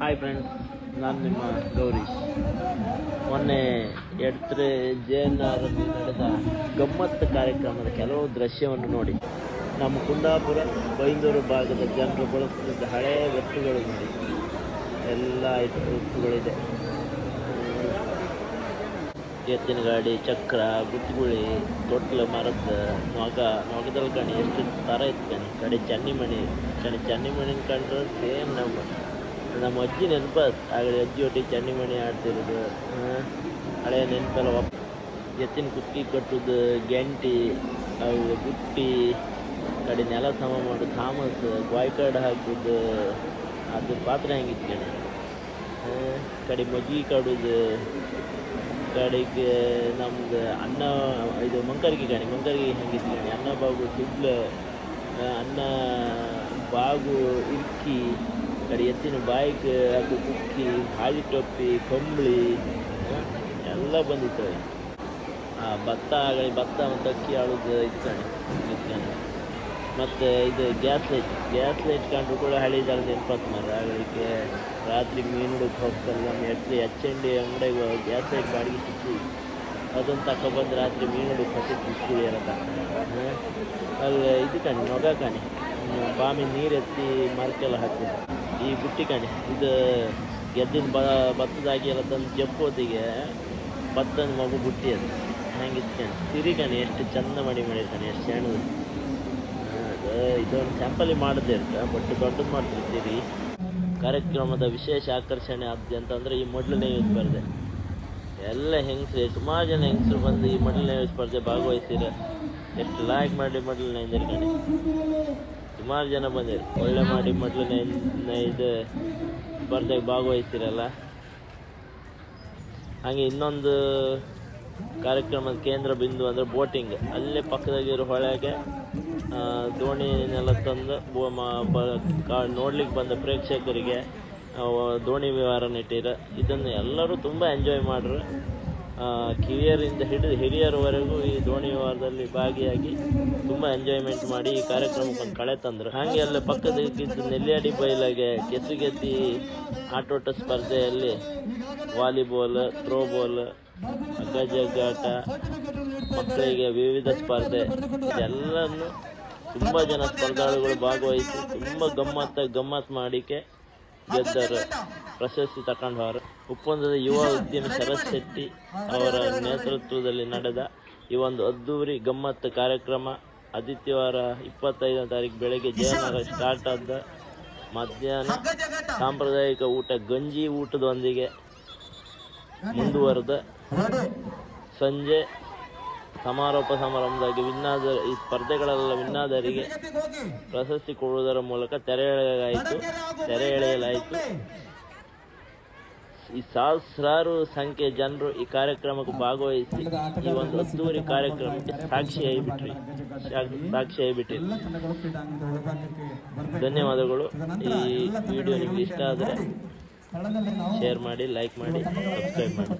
Hi friends ನಾನು ನಿಮ್ಮ ಗೌರಿ ಮೊನ್ನೆ ಎಡ್ತ್ರೆ ಜೆ ಎನ್ ಆರಲ್ಲಿ ನಡೆದ ಗಮ್ಮತ್ತು ಕಾರ್ಯಕ್ರಮದ ಕೆಲವು ದೃಶ್ಯವನ್ನು ನೋಡಿ. ನಮ್ಮ ಕುಂದಾಪುರ, ಬೈಂದೂರು ಭಾಗದ ಜನರು ಬಳಸುತ್ತಿದ್ದ ಹಳೆಯ ವಸ್ತುಗಳು ನೋಡಿ. ಎಲ್ಲ ವಸ್ತುಗಳಿದೆ. ಎತ್ತಿನ ಗಾಡಿ, ಚಕ್ರ ಗುತ್ಗುಳಿ ತೊಟ್ಲು, ಮರದ ನೊಗ, ನೊಗದಲ್ಲಿ ಗಣಿ ಎಷ್ಟು ಥರ ಇತ್ತು. ಕಣಿ ಕಡೆ ಚನ್ನಿಮಣಿ, ಕಣಿ ಚನ್ನಿಮಣಿನ ಕಂಡ್ರೆ ಸೇಮ್ ನಮ್ಮ ನಮ್ಮ ಅಜ್ಜಿ ನೆನಪು ಆಗಲಿ ಅಜ್ಜಿ ಒಟ್ಟಿಗೆ ಚನ್ನಿಮಣಿ ಆಡ್ತಿರೋದು. ಹಳೆಯ ನೆನಪೆಲ್ಲ ವಾಪ್ ಎತ್ತಿನ ಕುತ್ತಿಗೆ ಕಟ್ಟುದು, ಗೆಂಟಿ, ಅವು ಬುಟ್ಟಿ ಕಡೆ ನೆಲ ಸಮ ಮಾಡೋದು, ಥಾಮಸ್ ಗ್ವಾಯ್ಕಾಡ್ ಹಾಕೋದು, ಅದು ಪಾತ್ರೆ ಹೆಂಗಿತ್ತು ಕಣೆ ಕಡೆ ಮಜ್ಜಿಗೆ ಕಾಡೋದು, ಕಡೆಗೆ ನಮ್ದು ಅನ್ನ, ಇದು ಮಂಕರಿಗೆ ಕಣಿ, ಮಂಕರಿಗೆ ಹೆಂಗಿತ್ತು ಕಣಿ ಅನ್ನ ಬಾಗು ಸುಡ್ಲು ಅನ್ನ ಬಾಗು, ಇರ್ಕಿ ಕಡೆ ಎತ್ತಿನ ಬಾಯಿಗೆ ಅದು ಕುಕ್ಕಿ ಹಾಳಿ ಟೊಪ್ಪಿ, ಕಂಬಳಿ, ಎಲ್ಲ ಬಂದಿತ್ತು. ಆ ಭತ್ತ ಆಗಲಿ, ಭತ್ತ ಒಂದು ಅಕ್ಕಿ ಆಳೋದು ಇತ್ತಾನೆ ಇತ್ತಾನೆ ಮತ್ತು ಇದು ಗ್ಯಾಸ್ ಲೈಟ್ ಗ್ಯಾಸ್ ಲೈಟ್ ಕಂಡ್ರು ಕೂಡ ಹಳೆ ಜಾಗದ ಎಂಪತ್ತು ಮರ. ಆಗಲಿಕ್ಕೆ ರಾತ್ರಿ ಮೀನು ಹುಡುಕ್ ಹೋಗ್ತಾರೆ, ನಮ್ಮ ಎಟ್ಲಿ ಎಚ್ ಎನ್ ಡಿ ಅಂಗಡಿಗೆ ಗ್ಯಾಸ್ ಲೈಟ್ ಬಾಡಿಗೆ ಸಿಕ್ಕಿ ಅದನ್ನು ತಗೊಬಂದು ರಾತ್ರಿ ಮೀನು ಹುಡುಕ್ ಹತ್ತಿತ್ತು ಸಿಕ್ಕಿ ತಗೊಂಡು ಅಲ್ಲಿ, ಇದು ಕಾಣಿ ನೊಗ ಕಣಿ. ಬಾಮಿ ನೀರೆತ್ತಿ ಮರಕ್ಕೆಲ್ಲ ಹಾಕ್ತಿದ್ದ ಈ ಬುಟ್ಟಿ ಕಣೆ, ಇದು ಗೆದ್ದಿನ ಬ ಭತ್ತದಾಗಿ ಎಲ್ಲ ತಂದು ಜಪ್ಪೋತಿಗೆ ಭತ್ತದ ಮಗು ಬುಟ್ಟಿ ಅದು. ಹೆಂಗಿತ್ತು ಕಣಿ. ಸಿರಿ ಕಣೆ, ಎಷ್ಟು ಚಂದ ಮಾಡಿ ಮಾಡಿರ್ತಾನೆ ಎಷ್ಟು ಸಣ್ಣದು ಅದು ಇದೊಂದು ಸ್ಯಾಂಪಲಿ ಮಾಡದೇ ಇರ್ತ ಬಟ್ ದೊಡ್ಡದು ಮಾಡ್ತಿರ್ತೀರಿ ಕಾರ್ಯಕ್ರಮದ ವಿಶೇಷ ಆಕರ್ಷಣೆ ಅಂದರೆ ಈ ಮೊದಲನೇ ಸ್ಪರ್ಧೆ. ಎಲ್ಲ ಹೆಂಗಸ್ರು, ಸುಮಾರು ಜನ ಹೆಂಗಸರು ಬಂದು ಈ ಮೊದಲನೇ ಸ್ಪರ್ಧೆ ಭಾಗವಹಿಸಿರ. ಎಷ್ಟು ಲೈಕ್ ಮಾಡಿ ಮೊದಲನೇ ಕಣೆ. ಸುಮಾರು ಜನ ಬಂದಿರಿ. ಒಳ್ಳೆ ಮಾಡಿ ಮೊದಲನೇ ಇದು ಸ್ಪರ್ಧೆಗೆ ಭಾಗವಹಿಸ್ತಿರಲ್ಲ ಹಾಗೆ ಇನ್ನೊಂದು ಕಾರ್ಯಕ್ರಮದ ಕೇಂದ್ರ ಬಿಂದು ಅಂದರೆ ಬೋಟಿಂಗ್. ಅಲ್ಲೇ ಪಕ್ಕದಾಗಿರೋ ಹೊಳೆಗೆ ದೋಣಿನೆಲ್ಲ ತಂದು ಬೋ ನೋಡ್ಲಿಕ್ಕೆ ಬಂದ ಪ್ರೇಕ್ಷಕರಿಗೆ ದೋಣಿ ವಿವರ ನೆಟ್ಟಿರ ಇದನ್ನು ಎಲ್ಲರೂ ತುಂಬ ಎಂಜಾಯ್ ಮಾಡ್ರು. ಕಿರಿಯರಿಂದ ಹಿಡಿದು ಹಿರಿಯರವರೆಗೂ ಈ ದೋಣಿ ವಾರದಲ್ಲಿ ಭಾಗಿಯಾಗಿ ತುಂಬ ಎಂಜಾಯ್ಮೆಂಟ್ ಮಾಡಿ ಈ ಕಾರ್ಯಕ್ರಮಕ್ಕೆ ಒಂದು ಕಳೆ ತಂದರು. ಹಾಗೆ ಅಲ್ಲೇ ಪಕ್ಕದಿದ್ದ ನೆಲ್ಲಿಯಾಡಿ ಬೈಲಾಗೆ ಕೆಸುಗೆತ್ತಿ ಆಟೋಟ ಸ್ಪರ್ಧೆಯಲ್ಲಿ ವಾಲಿಬಾಲ್, ಥ್ರೋಬಾಲ್ ಗಜಗಾಟ ಮಕ್ಕಳಿಗೆ ವಿವಿಧ ಸ್ಪರ್ಧೆ ಇದೆಲ್ಲನೂ ತುಂಬ ಜನ ಸ್ಪರ್ಧಾಳುಗಳು ಭಾಗವಹಿಸಿ ತುಂಬ ಗಮ್ಮತ್ತ ಗಮ್ಮತ್ ಮಾಡಿಕೆ ಗೆದ್ದರು. ಪ್ರಶಸ್ತಿ ತಕೊಂಡು ಹೋರು ಉಪ್ಪಂದದ ಯುವ ಉದ್ಯಮಿ ಶರತ್ ಶೆಟ್ಟಿ ಅವರ ನೇತೃತ್ವದಲ್ಲಿ ನಡೆದ ಈ ಒಂದು ಅದ್ದೂರಿ ಗಮ್ಮತ್ತು ಕಾರ್ಯಕ್ರಮ ಆದಿತ್ಯವಾರ ಇಪ್ಪತ್ತೈದನೇ ತಾರೀಕು ಬೆಳಗ್ಗೆ ಜಯನಗರ ಸ್ಟಾರ್ಟ್ ಆದ ಮಧ್ಯಾಹ್ನ ಸಾಂಪ್ರದಾಯಿಕ ಊಟ ಗಂಜಿ ಊಟದೊಂದಿಗೆ ಮುಂದುವರೆದ ಸಂಜೆ ಸಮಾರೋಪ ಸಮಾರಂಭದಾಗಿ ವಿನ್ನಾದ ಈ ಸ್ಪರ್ಧೆಗಳೆಲ್ಲ ವಿನ್ನಾದರಿಗೆ ಪ್ರಶಸ್ತಿ ಕೊಡುವುದರ ಮೂಲಕ ತೆರೆ ಎಳೆಯಲಾಯಿತು. ತೆರೆ ಎಳೆಯಲಾಯಿತು. ಈ ಸಹಸ್ರಾರು ಸಂಖ್ಯೆ ಜನರು ಈ ಕಾರ್ಯಕ್ರಮಕ್ಕೆ ಭಾಗವಹಿಸಿ ಈ ಒಂದು ಅದ್ದೂರಿ ಕಾರ್ಯಕ್ರಮಕ್ಕೆ ಸಾಕ್ಷಿಯಾಗಿಬಿಟ್ರಿ ಸಾಕ್ಷಿಯಾಗಿಬಿಟ್ರಿ ಧನ್ಯವಾದಗಳು. ಈ ವಿಡಿಯೋ ನಿಮ್ಗೆ ಇಷ್ಟ ಆದರೆ ಶೇರ್ ಮಾಡಿ, ಲೈಕ್ ಮಾಡಿ, ಸಬ್ಸ್ಕ್ರೈಬ್ ಮಾಡಿ.